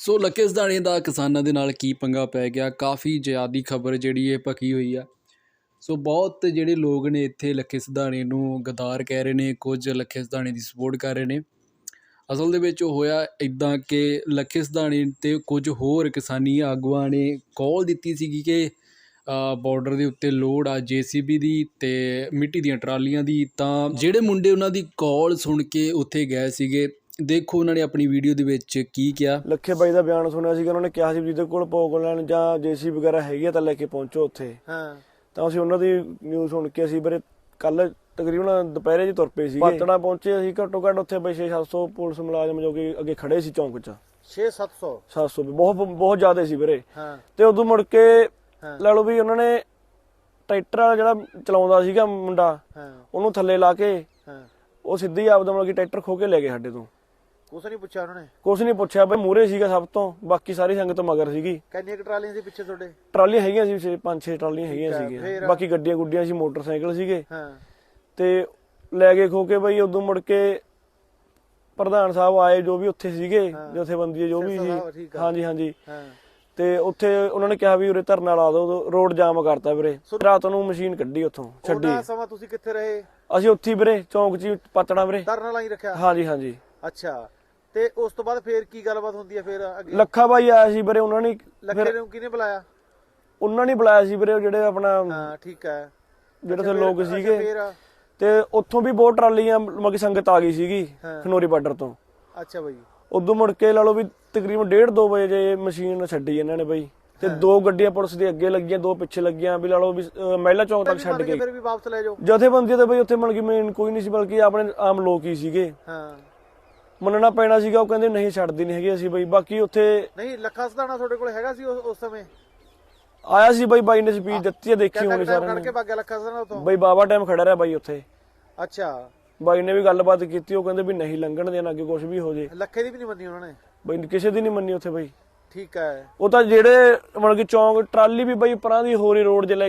ਸੋ ਲੱਕੇ ਸਦਾਣੇ ਦਾ ਕਿਸਾਨਾਂ ਦੇ ਨਾਲ ਕੀ ਪੰਗਾ ਪੈ ਗਿਆ? ਕਾਫੀ ਜ਼ਿਆਦੀ ਖਬਰ ਜਿਹੜੀ ਇਹ ਪੱਕੀ ਹੋਈ ਆ। ਸੋ ਬਹੁਤ ਜਿਹੜੇ ਲੋਕ ਨੇ ਇੱਥੇ ਲੱਖੇ ਸਦਾਣੇ ਨੂੰ ਗਦਾਰ ਕਹਿ ਰਹੇ ਨੇ, ਕੁਝ ਲੱਖੇ ਸਦਾਣੇ ਦੀ ਸਪੋਰਟ ਕਰ ਰਹੇ ਨੇ। ਅਸਲ ਦੇ ਵਿੱਚ ਹੋਇਆ ਇਦਾਂ ਕਿ ਲੱਖੇ ਸਦਾਣੇ ਤੇ ਕੁਝ ਹੋਰ ਕਿਸਾਨੀ ਆਗੂਆਂ ਨੇ ਕਾਲ ਦਿੱਤੀ ਸੀਗੀ ਕਿ ਬਾਰਡਰ ਦੇ ਉੱਤੇ ਲੋਡ ਆ ਜੀਸੀਬੀ ਦੀ ਤੇ ਮਿੱਟੀ ਦੀਆਂ ਟਰਾਲੀਆਂ ਦੀ। ਤਾਂ ਜਿਹੜੇ ਮੁੰਡੇ ਉਹਨਾਂ ਦੀ ਕਾਲ ਸੁਣ ਕੇ ਉੱਥੇ ਗਏ ਸੀਗੇ ਦੇਖੋ ਉਹਨਾਂ ਨੇ ਆਪਣੀ ਵੀਡੀਓ ਦੇ ਵਿੱਚ ਕੀ ਕਿਹਾ। ਲੱਖੇ ਬਾਈ ਦਾ ਬਿਆਨ ਸੁਣਿਆ ਸੀ ਕਿ ਉਹਨਾਂ ਨੇ ਕਿਹਾ ਸੀ ਵੀ ਜਿਹਦੇ ਕੋਲ ਪੋਗਲੈਂਡ ਜਾਂ ਜੇਸੀ ਵਗੈਰਾ ਹੈਗੀ ਆ ਤਾਂ ਲੈ ਕੇ ਪਹੁੰਚੋ ਉੱਥੇ। ਹਾਂ। ਤਾਂ ਅਸੀਂ ਉਹਨਾਂ ਦੀ ਨਿਊਜ਼ ਸੁਣ ਕੇ ਅਸੀਂ ਵੀਰੇ ਕੱਲ ਤਕਰੀਬਨ ਦੁਪਹਿਰੇ ਜੀ ਤੁਰ ਪਏ ਸੀਗੇ। ਪਾਤੜਾ ਪਹੁੰਚੇ ਅਸੀਂ ਘੱਟੋ ਘੱਟ ਉੱਥੇ ਬਈ 6-700 ਪੁਲਿਸ ਮੁਲਾਜ਼ਮ ਜੋ ਕਿ ਅੱਗੇ ਖੜੇ ਸੀ ਚੌਂਕ 'ਚ। 6-700 700 ਵੀ ਬਹੁਤ ਬਹੁਤ ਜ਼ਿਆਦਾ ਸੀ ਵੀਰੇ। ਹਾਂ। ਤੇ ਉਦੋਂ ਮੁੜ ਕੇ। ਲੈ ਲਓ ਵੀ ਉਹਨਾਂ ਨੇ ਟਰੈਕਟਰ ਵਾਲਾ ਜਿਹੜਾ ਚਲਾਉਂਦਾ ਸੀਗਾ ਮੁੰਡਾ ਹਾਂ। ਉਹਨੂੰ ਥੱਲੇ ਲਾ ਕੇ ਹਾਂ। ਉਹ ਸਿੱਧੀ ਆਪਦਾ ਮਤਲਬ ਕਿ ਟਰੈਕਟਰ ਖੋ ਕੇ ਲੈ ਗਏ ਸਾਡੇ ਤੋਂ। ਕੁਛ ਨਹੀਂ ਪੁੱਛਿਆ ਉਹਨਾਂ ਨੇ? ਕੁਛ ਨਹੀਂ ਪੁੱਛਿਆ ਬਈ ਮੂਰੇ ਸੀਗਾ ਸਭ ਤੋਂ ਬਾਕੀ ਸਾਰੀ ਸੰਗਤ ਮਗਰ ਸੀਗੀ। ਕਿੰਨੀਆਂ ਕੁ ਟਰਾਲੀਆਂ ਸੀ ਪਿੱਛੇ ਤੁਹਾਡੇ? ਟਰਾਲੀਆਂ ਹੈਗੀਆਂ ਸੀ ਛੇ ਪੰਜ ਛੇ ਟਰਾਲੀਆਂ ਹੈਗੀਆਂ ਆ, ਸੀਗੀਆਂ। ਫਿਰ? ਬਾਕੀ ਗੱਡੀਆਂ ਗੁੱਡੀਆਂ ਸੀ ਮੋਟਰਸਾਈਕਲ ਸੀਗੇ। ਹਾਂ। ਤੇ ਲੈ ਕੇ ਖੋ ਕੇ ਬਈ ਉਦੋਂ ਮੁੜ ਕੇ ਪ੍ਰਧਾਨ ਸਾਹਿਬ ਆਏ ਜੋ ਵੀ ਉੱਥੇ ਸੀਗੇ ਹਾਂ। ਜਥੇਬੰਦੀ ਜੋ ਵੀ ਸਿਰਸਾ ਸਾਹਿਬ, ਸੀ ਠੀਕ ਆ। ਹਾਂਜੀ ਹਾਂਜੀ। ਹਾਂ। ਤੇ ਉੱਥੇ ਉਹਨਾਂ ਨੇ ਕਿਹਾ ਵੀ ਉਰੇ ਧਰਨਾ ਲਾ ਦਿਓ ਰੋਡ ਜਾਮ ਕਰਤਾ ਵੀਰੇ। ਸੋ- ਰਾਤ ਨੂੰ ਮਸ਼ੀਨ ਕੱਢੀ ਉੱਥੋਂ ਛੱਡੀ। ਉਹਨਾਂ ਸਮਾਂ ਤੁਸੀਂ ਕਿੱਥੇ ਰਹੇ? ਅਸੀਂ ਉੱਥੇ ਹੀ ਵੀਰੇ ਚੌਂਕ 'ਚ ਹੀ ਪਤੜਾ ਵੀਰੇ। ਧਰਨਾ ਲਾਈ ਰੱਖਿਆ? ਹਾਂਜੀ ਹਾਂਜੀ। ਅੱਛਾ। ਤੇ ਉਸ ਤੋਂ ਬਾਅਦ ਫੇਰ ਕੀ ਗੱਲਬਾਤ ਹੁੰਦੀ ਹੈ ਫੇਰ ਅੱਗੇ? ਲੱਖਾ ਬਾਈ ਆਇਆ ਸੀ ਵੀਰੇ ਉਹਨਾਂ ਨੇ ਲੱਖੇ ਨੂੰ ਕਿਹਨੇ ਬੁਲਾਇਆ? ਉਹਨਾਂ ਨੇ ਬੁਲਾਇਆ ਸੀ ਵੀਰੇ ਉਹ ਜਿਹੜੇ ਆਪਣਾ ਹਾਂ ਠੀਕ ਹੈ ਜਿਹੜੇ ਉੱਥੇ ਲੋਕ ਅੱਛਾ, ਸੀਗੇ। ਫੇਰ ਤੇ ਉੱਥੋਂ ਵੀ ਬਹੁਤ ਟਰਾਲੀਆਂ ਮਗੀ ਸੰਗਤ ਆ ਗਈ ਸੀਗੀ ਹਾਂ। ਖਨੋਰੀ ਬਾਰਡਰ ਤੋਂ। ਅੱਛਾ ਬਾਈ। ਉਦੋਂ ਮੁੜ ਕੇ ਲਾ ਲਓ ਵੀ ਤਕਰੀਬਨ 1:30 2 ਵਜੇ ਜੇ ਮਸ਼ੀਨ ਛੱਡੀ ਇਹਨਾਂ ਨੇ ਬਾਈ। ਤੇ ਦੋ ਗੱਡੀਆਂ ਪੁਲਿਸ ਦੇ ਅੱਗੇ ਲੱਗੀਆਂ ਦੋ ਪਿੱਛੇ ਲੱਗੀਆਂ ਵੀ ਲਾ ਲਓ ਵੀ ਅਹ, ਮਹਿਲਾ ਚੌਂਕ ਤੱਕ ਛੱਡ ਕੇ ਫਿਰ ਵੀ ਵਾਪਸ ਲੈ ਜਾਓ। ਜਥੇਬੰਦੀ ਤੇ ਬਈ ਉੱਥੇ ਮਨ ਕੀ ਮੇਨ ਕੋਈ ਨਹੀਂ ਸੀ ਬਲਕਿ ਆਪਣੇ ਆਮ ਲੋਕ ਹੀ ਸੀਗੇ। ਹਾਂ। ਮੰਨਣਾ ਪੈਣਾ ਸੀਗਾ ਉਹ ਕਹਿੰਦੇ ਨਹੀਂ ਛੱਡਦੀ ਨਹੀਂ ਹੈਗੀ ਅਸੀਂ ਬਈ ਬਾਕੀ ਉੱਥੇ ਨਹੀਂ ਲੱਖਾ ਸਦਾਣਾ ਤੁਹਾਡੇ ਕੋਲ ਹੈਗਾ ਸੀ ਉਸ ਉਸ ਸਮੇਂ? ਆਇਆ ਸੀ ਬਈ ਬਾਈ ਨੇ ਸਪੀਚ ਦਿੱਤੀ ਹੈ ਦੇਖੀ ਹੋਣੀ ਸਾਰਿਆਂ ਕੱਢ ਕੇ ਨੇ ਲੱਖਾ ਸਦਾਣਾ ਉਤੋਂ ਬਈ ਬਾਬਾ ਟਾਈਮ ਖੜਾ ਰਿਹਾ ਬਾਈ ਉੱਥੇ। ਅੱਛਾ। ਬਾਈ ਨੇ ਵੀ ਗੱਲਬਾਤ ਕੀਤੀ ਉਹ ਕਹਿੰਦੇ ਵੀ ਨਹੀਂ ਲੰਘਣ ਦੇਣਾ ਅੱਗੇ ਕੁਝ ਵੀ ਹੋ ਜੇ। ਲੱਖੇ ਦੀ ਵੀ ਨਹੀਂ ਮੰਨੀ ਉਹਨਾਂ ਨੇ? ਬਈ ਕਿਸੇ ਦੀ ਨਹੀਂ ਮੰਨੀ ਉੱਥੇ ਬਈ। ਠੀਕ ਹੈ। ਉਹ ਤਾਂ ਜਿਹੜੇ ਮਤਲਬ ਕਿ ਚੌਂਕ ਟਰਾਲੀ ਵੀ ਬਈ ਪਰਾਂ ਦੀ ਹੋਰੀ ਰੋਡ ਲੈ ਕੇ